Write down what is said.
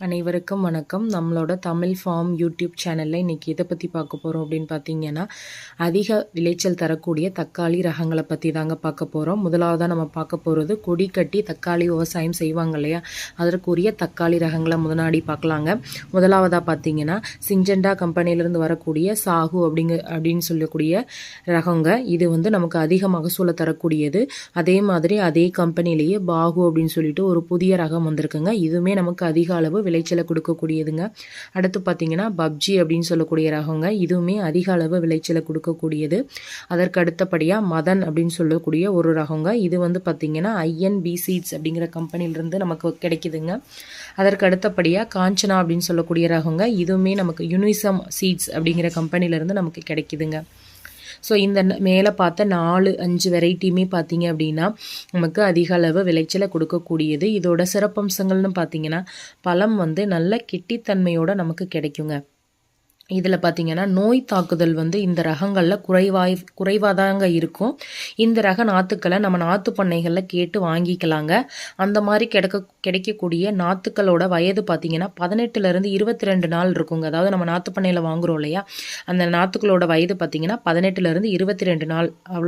அனைவருக்கும் வணக்கம். நம்மளோட தமிழ் ஃபார்ம் யூடியூப் சேனலில் இன்றைக்கி எதை பற்றி பார்க்க போகிறோம் அப்படின்னு பார்த்தீங்கன்னா அதிக விளைச்சல் தரக்கூடிய தக்காளி ரகங்களை பற்றி தாங்க பார்க்க போகிறோம் முதலாவதாக நம்ம பார்க்க போகிறது கொடி கட்டி தக்காளி விவசாயம் செய்வாங்க இல்லையா? அதற்குரிய தக்காளி ரகங்களை முதனாடி பார்க்கலாங்க. முதலாவதாக பார்த்தீங்கன்னா சிஞ்சண்டா கம்பெனியிலேருந்து வரக்கூடிய சாகு அப்படிங்க அப்படின்னு சொல்லக்கூடிய ரகங்க. இது வந்து நமக்கு அதிக மகசூலை தரக்கூடியது. அதே மாதிரி அதே கம்பெனிலேயே பாகு அப்படின்னு சொல்லிட்டு ஒரு புதிய ரகம் வந்திருக்குங்க. இதுவுமே நமக்கு அதிக அளவு விளைச்சலை கொடுக்கக்கூடியதுங்க. அடுத்து பார்த்தீங்கன்னா பப்ஜி அப்படின்னு சொல்லக்கூடிய ரகங்க இதுவுமே அதிக அளவு விளைச்சலை கொடுக்கக்கூடியது. அதற்கு அடுத்தபடியாக மதன் அப்படின்னு சொல்லக்கூடிய ஒரு ரகங்க. இது வந்து பார்த்திங்கன்னா ஐஎன்பி சீட்ஸ் அப்படிங்கிற கம்பெனிலிருந்து நமக்கு கிடைக்குதுங்க. அதற்கு அடுத்தபடியாக காஞ்சனா அப்படின்னு சொல்லக்கூடிய ரகங்க. இதுவுமே நமக்கு யூனிசம் சீட்ஸ் அப்படிங்கிற கம்பெனிலேருந்து நமக்கு கிடைக்குதுங்க. ஸோ இந்த மேலே பார்த்த நாலு அஞ்சு வெரைட்டியுமே பார்த்தீங்க அப்படின்னா நமக்கு அதிக அளவு விளைச்சலை கொடுக்கக்கூடியது. இதோட சிறப்பம்சங்கள்னு பார்த்தீங்கன்னா பழம் வந்து நல்ல கெட்டித்தன்மையோடு நமக்கு கிடைக்குங்க. இதில் பார்த்திங்கன்னா நோய் தாக்குதல் வந்து இந்த ரகங்களில் குறைவாய் குறைவாக தாங்க இருக்கும். இந்த ரக நாற்றுக்களை நம்ம நாற்று பண்ணைகளில் கேட்டு வாங்கிக்கலாங்க. அந்த மாதிரி கிடைக்க கிடைக்கக்கூடிய நாற்றுக்களோட வயது பார்த்திங்கன்னா பதினெட்டுலேருந்து இருபத்தி ரெண்டு நாள் இருக்குங்க. அதாவது நம்ம நாற்று பண்ணையில் வாங்குகிறோம் இல்லையா? அந்த நாற்றுக்களோட வயது பார்த்திங்கன்னா பதினெட்டுலேருந்து இருபத்தி ரெண்டு நாள். அவ்வளோ